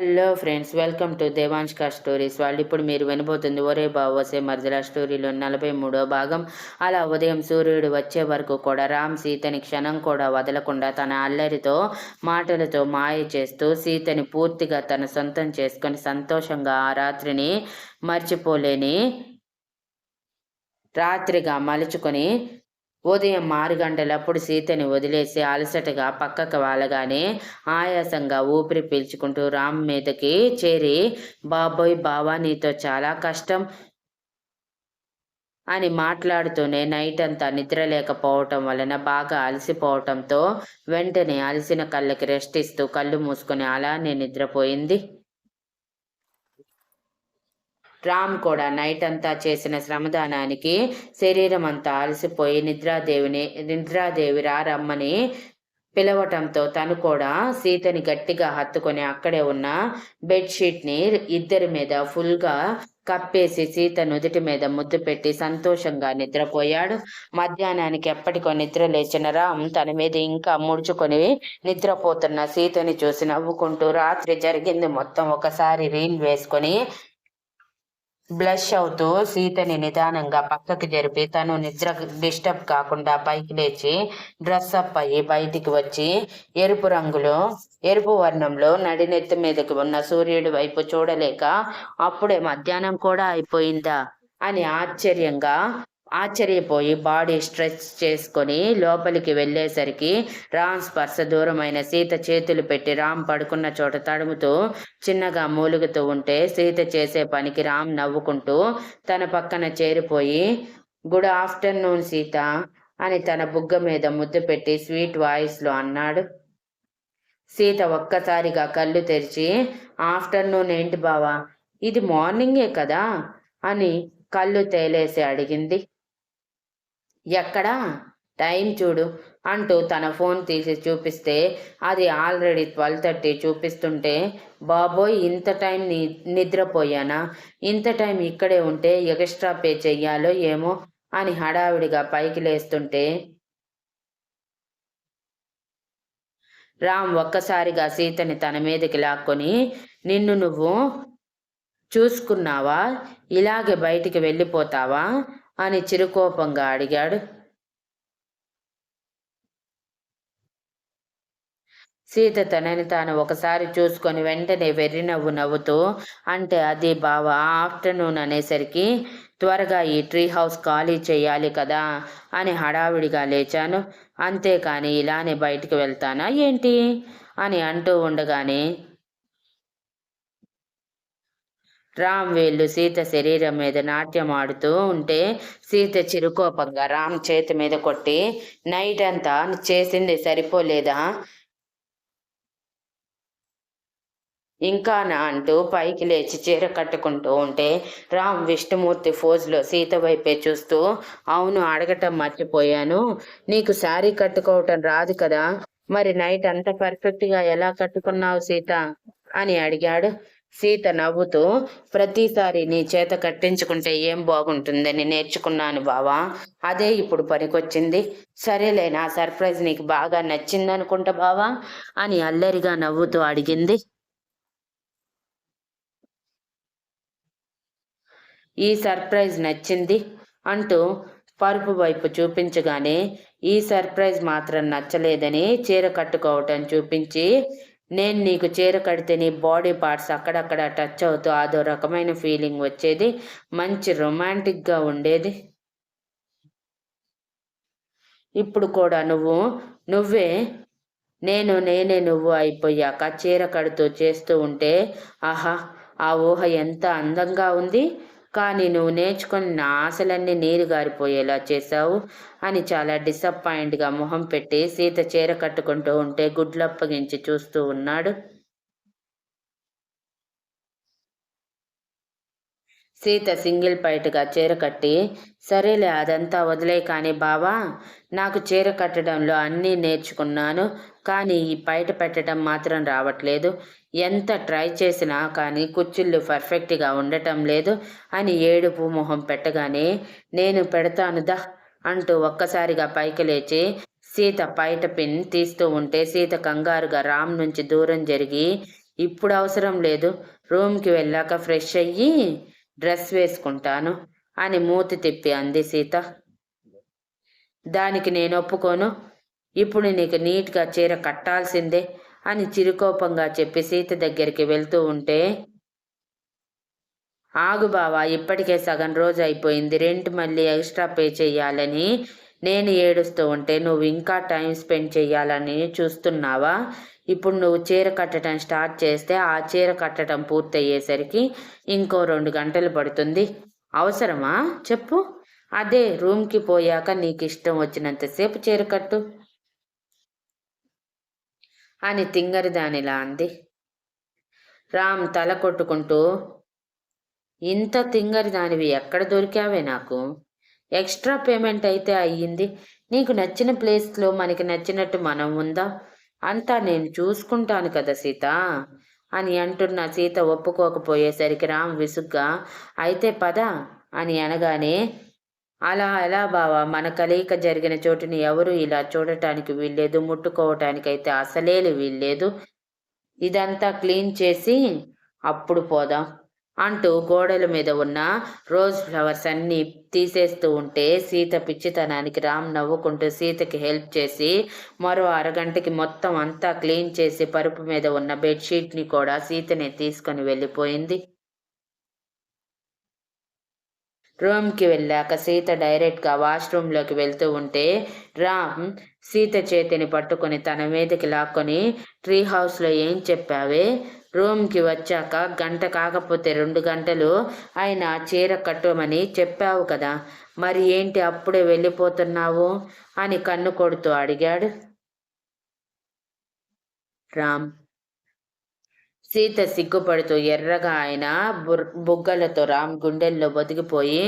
Hello friends welcome to దేవాంష్క stories. వాళ్ళు ఇప్పుడు మీరు వినబోతుంది ఒరే బావసే మర్జల స్టోరీలో నలభై మూడో భాగం. అలా ఉదయం సూర్యుడు వచ్చే వరకు కూడా రామ్ సీతని క్షణం కూడా వదలకుండా తన అల్లరితో మాటలతో మాయ చేస్తూ సీతని పూర్తిగా తన సొంతం చేసుకొని సంతోషంగా ఆ రాత్రిని మర్చిపోలేని రాత్రిగా మలుచుకొని ఉదయం ఆరు గంటలప్పుడు సీతని వదిలేసి అలసటగా పక్కకు వాళ్ళగానే ఆయాసంగా ఊపిరి పీల్చుకుంటూ రామ్ మీదకి చేరి బాబోయ్ బావా నీతో చాలా కష్టం అని మాట్లాడుతూనే నైట్ అంతా నిద్ర లేకపోవటం వలన బాగా అలసిపోవటంతో వెంటనే అలసిన కళ్ళకి రెస్ట్ ఇస్తూ కళ్ళు మూసుకొని అలానే నిద్రపోయింది. రామ్ కూడా నైట్ అంతా చేసిన శ్రమదానానికి శరీరం అంతా అలసిపోయి నిద్రాదేవిని నిద్రాదేవి రారమ్మని పిలవటంతో తను కూడా సీతని గట్టిగా హత్తుకొని అక్కడే ఉన్న బెడ్షీట్ని ఇద్దరి మీద ఫుల్గా కప్పేసి సీత నుదుటి మీద ముద్దు పెట్టి సంతోషంగా నిద్రపోయాడు. మధ్యాహ్నానికి ఎప్పటికో నిద్ర లేచిన రామ్ తన మీద ఇంకా ముడుచుకొని నిద్రపోతున్న సీతని చూసి నవ్వుకుంటూ రాత్రి జరిగింది మొత్తం ఒకసారి రీల్ వేసుకొని బ్లష్ అవుతూ సీతని నిదానంగా పక్కకి జరిపి తను నిద్ర డిస్టర్బ్ కాకుండా పైకి లేచి డ్రెస్ అప్ అయ్యి బయటికి వచ్చి ఎరుపు రంగులో ఎరుపు వర్ణంలో నడినెత్తి మీదకి ఉన్న సూర్యుడి వైపు చూడలేక అప్పుడే మధ్యాహ్నం కూడా అయిపోయిందా? అని ఆశ్చర్యంగా ఆశ్చర్యపోయి బాడీ స్ట్రెచ్ చేసుకొని లోపలికి వెళ్ళేసరికి రామ్ స్పర్శ దూరమైన సీత చేతులు పెట్టి రామ్ పడుకున్న చోట తడుముతూ చిన్నగా మూలుగుతూ ఉంటే సీత చేసే పనికి రామ్ నవ్వుకుంటూ తన పక్కన చేరిపోయి గుడ్ ఆఫ్టర్నూన్ సీత అని తన బుగ్గ మీద ముద్దు పెట్టి స్వీట్ వాయిస్లో అన్నాడు. సీత ఒక్కసారిగా కళ్ళు తెరిచి ఆఫ్టర్నూన్ ఏంటి బావా? ఇది మార్నింగే కదా అని కళ్ళు తేలేసి అడిగింది. ఎక్కడా? టైం చూడు అంటూ తన ఫోన్ తీసి చూపిస్తే అది ఆల్రెడీ ట్వెల్వ్ థర్టీ చూపిస్తుంటే బాబోయ్ ఇంత టైం ని నిద్రపోయానా? ఇంత టైం ఇక్కడే ఉంటే ఎక్స్ట్రా పే చెయ్యాలో ఏమో అని హడావిడిగా పైకి లేస్తుంటే రామ్ ఒక్కసారిగా సీతని తన మీదకి లాక్కొని నిన్ను నువ్వు చూసుకున్నావా? ఇలాగే బయటికి వెళ్ళిపోతావా? అని చిరుకోపంగా అడిగాడు. సీత తనని తాను ఒకసారి చూసుకొని వెంటనే వెర్రి నవ్వు నవ్వుతూ అంటే అది బావ ఆఫ్టర్నూన్ అనేసరికి త్వరగా ఈ ట్రీ హౌస్ ఖాళీ చేయాలి కదా అని హడావిడిగా లేచాను. అంతేకాని ఇలానే బయటికి వెళ్తానా ఏంటి? అని అంటూ ఉండగానే రామ్ వేళ్ళు సీత శరీరం మీద నాట్యం ఆడుతూ ఉంటే సీత చిరుకోపంగా రామ్ చేతి మీద కొట్టి నైట్ అంతా చేసింది సరిపోలేదా? ఇంకా నా అంటూ పైకి లేచి చీర కట్టుకుంటూ ఉంటే రామ్ విష్ణుమూర్తి ఫోజ్లో సీత వైపే చూస్తూ అవును అడగటం మర్చిపోయాను. నీకు శారీ కట్టుకోవటం రాదు కదా. మరి నైట్ అంత పర్ఫెక్ట్గా ఎలా కట్టుకున్నావు సీత? అని అడిగాడు. సీత నవ్వుతూ ప్రతిసారి నీ చేత కట్టించుకుంటే ఏం బాగుంటుందని నేర్చుకున్నాను బావా. అదే ఇప్పుడు పనికొచ్చింది. సరేలే నా సర్ప్రైజ్ నీకు బాగా నచ్చిందనుకుంటా బావా అని అల్లరిగా నవ్వుతూ అడిగింది. ఈ సర్ప్రైజ్ నచ్చింది అంటూ పరుపు వైపు చూపించగానే ఈ సర్ప్రైజ్ మాత్రం నచ్చలేదని చీర కట్టుకోవటం చూపించి నేను నీకు చీర కడితే నీ బాడీ పార్ట్స్ అక్కడక్కడ టచ్ అవుతూ అదో రకమైన ఫీలింగ్ వచ్చేది. మంచి రొమాంటిక్గా ఉండేది. ఇప్పుడు కూడా నువ్వు నువ్వే నేను నేనే నువ్వు అయిపోయాక చీర కడుతూ చేస్తూ ఉంటే ఆహా ఆ ఊహ ఎంత అందంగా ఉంది. కానీ నువ్వు నేర్చుకున్న నా ఆశలన్నీ నీరు గారిపోయేలా చేశావు అని చాలా డిసప్పాయింట్గా మొహం పెట్టి సీత చీర కట్టుకుంటూ ఉంటే గుడ్లప్పగించి చూస్తూ ఉన్నాడు. సీత సింగిల్ పైట్గా చీర కట్టి సరేలే అదంతా వదిలే కానీ బావా నాకు చీర కట్టడంలో అన్నీ నేర్చుకున్నాను కానీ ఈ పైట పెట్టడం మాత్రం రావట్లేదు. ఎంత ట్రై చేసినా కానీ కుచ్చిళ్ళు పర్ఫెక్ట్గా ఉండటం లేదు అని ఏడుపు మొహం పెట్టగానే నేను పెడతాను దా అంటూ ఒక్కసారిగా పైకి లేచి సీత పైట పిన్ తీస్తూ ఉంటే సీత కంగారుగా రామ్ నుంచి దూరం జరిగి ఇప్పుడు అవసరం లేదు రూమ్కి వెళ్ళాక ఫ్రెష్ అయ్యి డ్రెస్ వేసుకుంటాను అని మూతి తిప్పి అంది సీత. దానికి నేను ఒప్పుకోను. ఇప్పుడు నీకు నీట్గా చీర కట్టాల్సిందే అని చిరుకోపంగా చెప్పి సీత దగ్గరికి వెళ్తూ ఉంటే ఆగు బావా ఇప్పటికే సగం రోజు అయిపోయింది రెంట్ మళ్ళీ ఎక్స్ట్రా పే చెయ్యాలని నేను ఏడుస్తూ ఉంటే నువ్వు ఇంకా టైం స్పెండ్ చేయాలని చూస్తున్నావా? ఇప్పుడు నువ్వు చీర కట్టడం స్టార్ట్ చేస్తే ఆ చీర కట్టడం పూర్తయ్యేసరికి ఇంకో రెండు గంటలు పడుతుంది. అవసరమా? చెప్పు. అదే రూమ్కి పోయాక నీకు ఇష్టం వచ్చినంతసేపు చీర కట్టు అని తింగరి దానిలా అంది. రామ్ తల కొట్టుకుంటూ ఇంత తింగరి దానివి ఎక్కడ దొరికావే నాకు? ఎక్స్ట్రా పేమెంట్ అయితే అయ్యింది. నీకు నచ్చిన ప్లేస్లో మనకి నచ్చినట్టు మనం ఉందా? అంతా నేను చూసుకుంటాను కదా సీత అని అంటున్న సీత ఒప్పుకోకపోయేసరికి రామ్ విసుగ్గా అయితే పద అని అనగానే అలా ఎలా బావా? మన కలయిక జరిగిన చోటుని ఎవరు ఇలా చూడటానికి వీల్లేదు ముట్టుకోవటానికైతే అసలేలు వీల్లేదు. ఇదంతా క్లీన్ చేసి అప్పుడు పోదాం. అంటూ గోడల మీద ఉన్న రోజ్ ఫ్లవర్స్ అన్నీ తీసేస్తూ ఉంటే సీత పిచ్చితనానికి రామ్ నవ్వుకుంటూ సీతకి హెల్ప్ చేసి మరో అరగంటకి మొత్తం అంతా క్లీన్ చేసి పరుపు మీద ఉన్న బెడ్షీట్ని కూడా సీతనే తీసుకొని వెళ్ళిపోయింది. రూమ్కి వెళ్ళాక సీత డైరెక్ట్గా వాష్రూమ్లోకి వెళ్తూ ఉంటే రామ్ సీత చేతిని పట్టుకొని తన మీదకి లాక్కొని ట్రీ హౌస్లో ఏం చెప్పావే? రూమ్కి వచ్చాక గంట కాకపోతే రెండు గంటలు ఆయన చీర కట్టమని చెప్పావు కదా మరి ఏంటి అప్పుడే వెళ్ళిపోతున్నావు? అని కన్ను కొడుతూ అడిగాడు. రామ్. సీత సిగ్గుపడుతూ ఎర్రగా ఆయన బుగ్గలతో రామ్ గుండెల్లో బతికిపోయి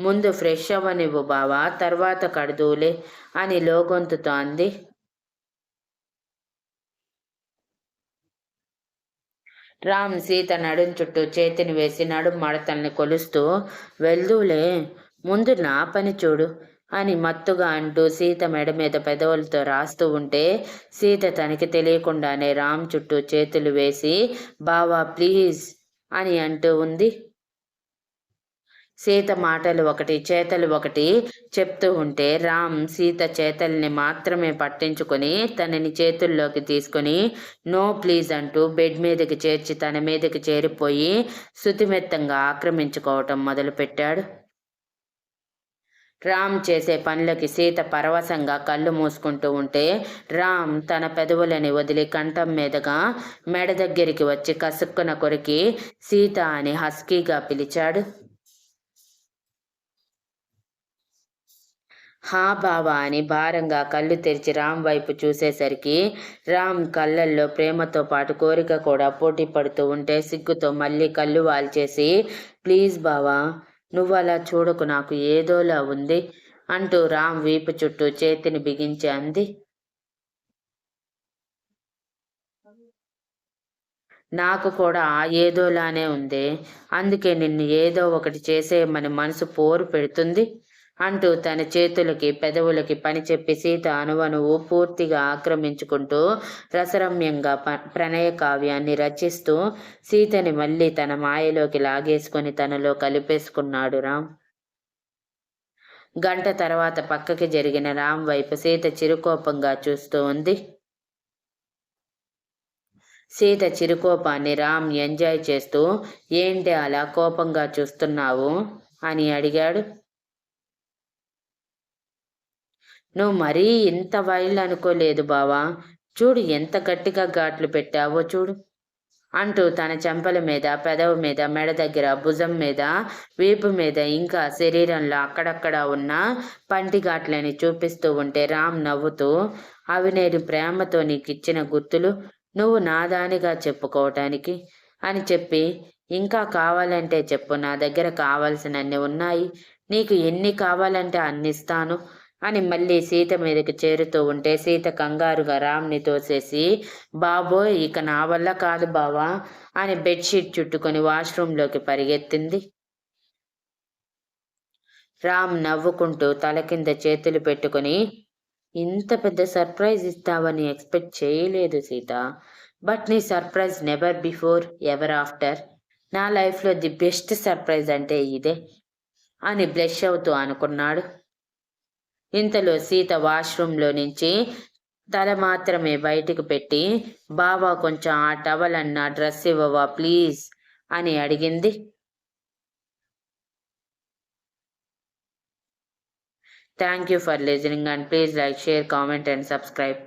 ముందు ఫ్రెష్ అవ్వనివ్వు బావా తర్వాత కడుదూలే అని లోగొంతుతో అంది రామ్ సీత నడుం చుట్టూ చేతిని వేసి నడుం మడతల్ని కొలుస్తూ వెళ్దూలే ముందు నా పని చూడు అని మత్తుగా అంటూ సీత మెడ మీద పెదవులతో రాస్తూ ఉంటే సీత తనకి తెలియకుండానే రామ్ చుట్టూ చేతులు వేసి బావా ప్లీజ్ అని అంటూ ఉంది. సీత మాటలు ఒకటి చేతలు ఒకటి చెప్తూ ఉంటే రామ్ సీత చేతల్ని మాత్రమే పట్టించుకొని తనని చేతుల్లోకి తీసుకొని నో ప్లీజ్ అంటూ బెడ్ మీదకి చేర్చి తన మీదకి చేరిపోయి శుతిమెత్తంగా ఆక్రమించుకోవటం మొదలుపెట్టాడు. రామ్ చేసే పనులకి సీత పరవశంగా కళ్ళు మూసుకుంటూ ఉంటే రామ్ తన పెదవులని వదిలి కంఠం మీదుగా మెడ దగ్గరికి వచ్చి కసుక్కున కొరికి సీత అని హస్కీగా పిలిచాడు. హా బావా అని భారంగా కళ్ళు తెరిచి రామ్ వైపు చూసేసరికి రామ్ కళ్ళల్లో ప్రేమతో పాటు కోరిక కూడా పోటీ పడుతూ ఉంటే సిగ్గుతో మళ్ళీ కళ్ళు వాల్చేసి ప్లీజ్ బావా నువ్వు అలా చూడకు నాకు ఏదోలా ఉంది అంటూ రామ్ వీపు చుట్టూ చేతిని బిగించి అంది. నాకు కూడా ఏదోలానే ఉంది అందుకే నిన్ను ఏదో ఒకటి చేసేయమని మనసు పోరు పెడుతుంది. అంటూ తన చేతులకి పెదవులకి పని చెప్పి సీత అనువనువు పూర్తిగా ఆక్రమించుకుంటూ రసరమ్యంగా ప్రణయ కావ్యాన్ని రచిస్తూ సీతని మళ్ళీ తన మాయలోకి లాగేసుకొని తనలో కలిపేసుకున్నాడు రామ్. గంట తర్వాత పక్కకి జరిగిన రామ్ వైపు సీత చిరుకోపంగా చూస్తూ ఉంది. సీత చిరుకోపాన్ని రామ్ ఎంజాయ్ చేస్తూ ఏంటి అలా కోపంగా చూస్తున్నావు? అని అడిగాడు. నువ్వు మరీ ఇంత వైల్డ్ అనుకోలేదు బావా. చూడు ఎంత గట్టిగా ఘాట్లు పెట్టావో చూడు. అంటూ తన చెంపల మీద పెదవు మీద మెడ దగ్గర భుజం మీద వీపు మీద ఇంకా శరీరంలో అక్కడక్కడ ఉన్న పంటి ఘాట్లని చూపిస్తూ ఉంటే రామ్ నవ్వుతూ అవి నేను ప్రేమతో నీకు ఇచ్చిన గుర్తులు నువ్వు నాదానిగా చెప్పుకోవటానికి అని చెప్పి ఇంకా కావాలంటే చెప్పు నా దగ్గర కావాల్సినన్ని ఉన్నాయి. నీకు ఎన్ని కావాలంటే అన్నిస్తాను. అని మళ్ళీ సీత మీదకి చేరుతూ ఉంటే సీత కంగారుగా రామ్ని తోసేసి బాబోయ్ ఇక నా వల్ల కాదు బావా అని బెడ్షీట్ చుట్టుకొని వాష్రూంలోకి పరిగెత్తింది. రామ్ నవ్వుకుంటూ తల కింద చేతులు పెట్టుకుని ఇంత పెద్ద సర్ప్రైజ్ ఇస్తావని ఎక్స్పెక్ట్ చేయలేదు సీత. బట్ నీ surprise never before ever after. నా లైఫ్లో ది బెస్ట్ సర్ప్రైజ్ అంటే ఇదే అని బ్లెష్ అవుతూ అనుకున్నాడు. ఇంతలో సీత వాష్రూమ్లో నుంచి తల మాత్రమే బయటకు పెట్టి బావా కొంచెం ఆ టవల్ అన్న డ్రెస్ ఇవ్వవా ప్లీజ్? అని అడిగింది. Thank you for listening and please like share comment and subscribe.